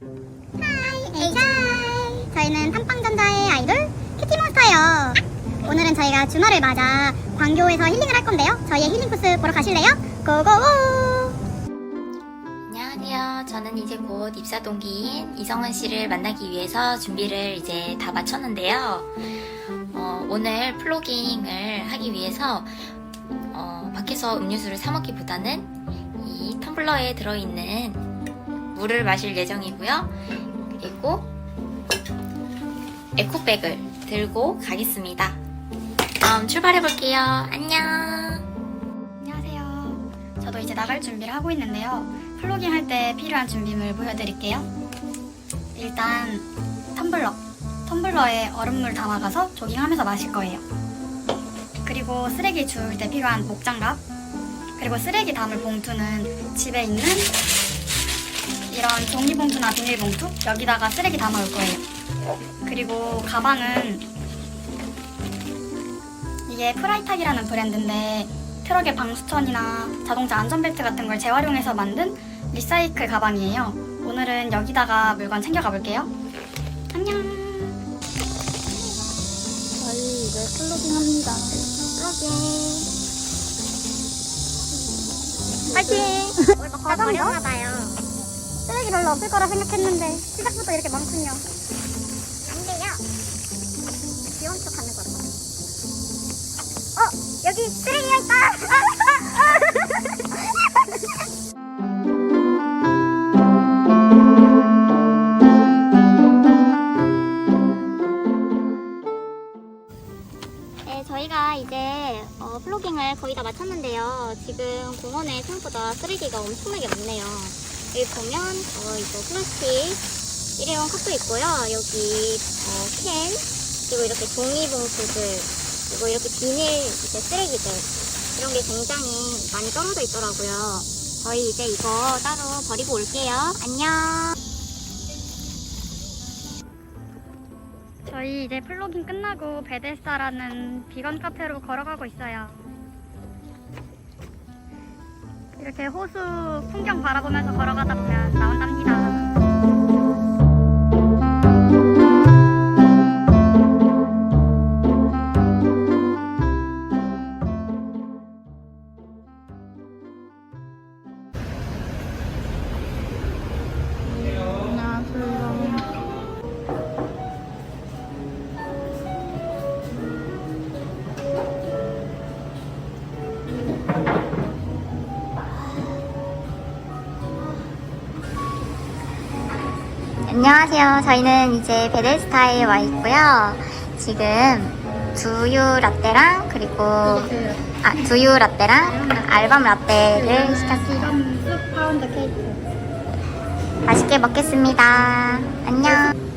하이 에이자이 저희는 탐방전자의 아이돌 큐티몬스터예요 오늘은 저희가 주말을 맞아 광교에서 힐링을 할 건데요 저희의 힐링 코스 보러 가실래요? 고고고 안녕하세요. 저는 이제 곧 입사 동기인 이성은 씨를 만나기 위해서 준비를 이제 다 마쳤는데요. 어, 오늘 플로깅을 하기 위해서 어, 밖에서 음료수를 사 먹기보다는 이 텀블러에 들어있는 물을 마실 예정이고요. 그리고 에코백을 들고 가겠습니다. 그럼 출발해 볼게요. 안녕. 안녕하세요. 저도 이제 나갈 준비를 하고 있는데요. 플로깅 할 때 필요한 준비물 보여드릴게요. 일단 텀블러. 텀블러에 얼음물 담아가서 조깅하면서 마실 거예요. 그리고 쓰레기 주울 때 필요한 목장갑. 그리고 쓰레기 담을 봉투는 집에 있는 이런 종이봉투나 비닐봉투 여기다가 쓰레기 담아올 거예요. 그리고 가방은 이게 프라이탁이라는 브랜드인데 트럭의 방수천이나 자동차 안전벨트 같은 걸 재활용해서 만든 리사이클 가방이에요. 오늘은 여기다가 물건 챙겨가 볼게요. 안녕. 저희 이제 플로깅 합니다. 플로깅. 파이팅! 오늘 막 가방 어려운가봐요 쓰레기 별로 없을 거라 생각했는데 시작부터 이렇게 많군요. 안 돼요 귀여운 척 하는 거라 어 여기 쓰레기가 있다 네, 저희가 이제 어, 플로깅을 거의 다 마쳤는데요. 지금 공원에 생각보다 쓰레기가 엄청나게 많네요. 여기 보면 어, 이거 플라스틱 일회용 컵도 있고요. 여기 어, 캔 그리고 이렇게 종이 봉투들 그리고 이렇게 비닐 이제 쓰레기들 이런 게 굉장히 많이 떨어져 있더라고요. 저희 이제 이거 따로 버리고 올게요. 안녕. 저희 이제 플로깅 끝나고 베데스타라는 비건 카페로 걸어가고 있어요. 이렇게 호수 풍경 바라보면서 걸어가다 보면 나온답니다. 안녕하세요. 저희는 이제 베데스타에 와 있고요. 지금 두유 라떼랑 그리고 아 두유 라떼랑 알밤 라떼를 시켰어요. 쑥 파운드 케이크. 맛있게 먹겠습니다. 안녕.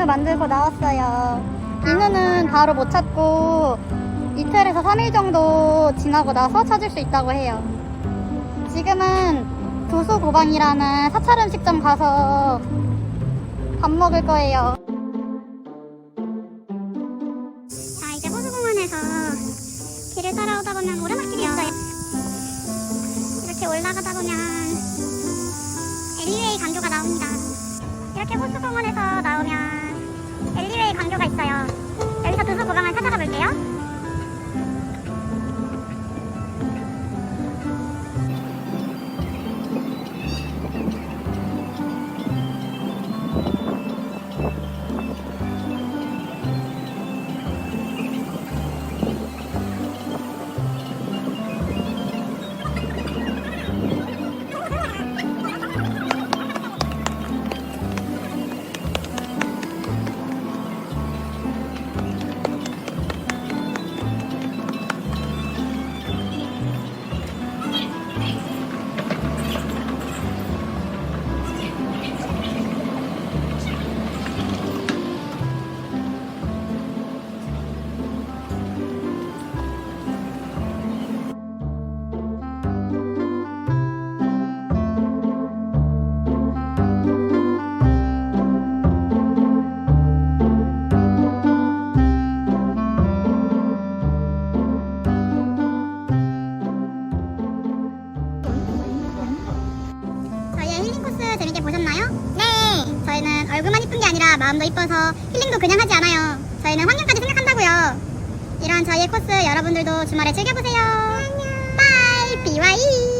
비누 만들고 나왔어요. 비누는 바로 못 찾고 이틀에서 3일 정도 지나고 나서 찾을 수 있다고 해요. 지금은 도수고방이라는 사찰 음식점 가서 밥 먹을 거예요. 자, 이제 호수공원에서 길을 따라오다 보면 오르막길이 있어요. 이렇게 올라가다 보면 엘리웨이 강교가 나옵니다. 이렇게 호수공원에서 나오면 강교가 있어요. 마음도 이뻐서 힐링도 그냥 하지 않아요. 저희는 환경까지 생각한다고요. 이런 저희의 코스 여러분들도 주말에 즐겨보세요. 안녕. 바이! BYE!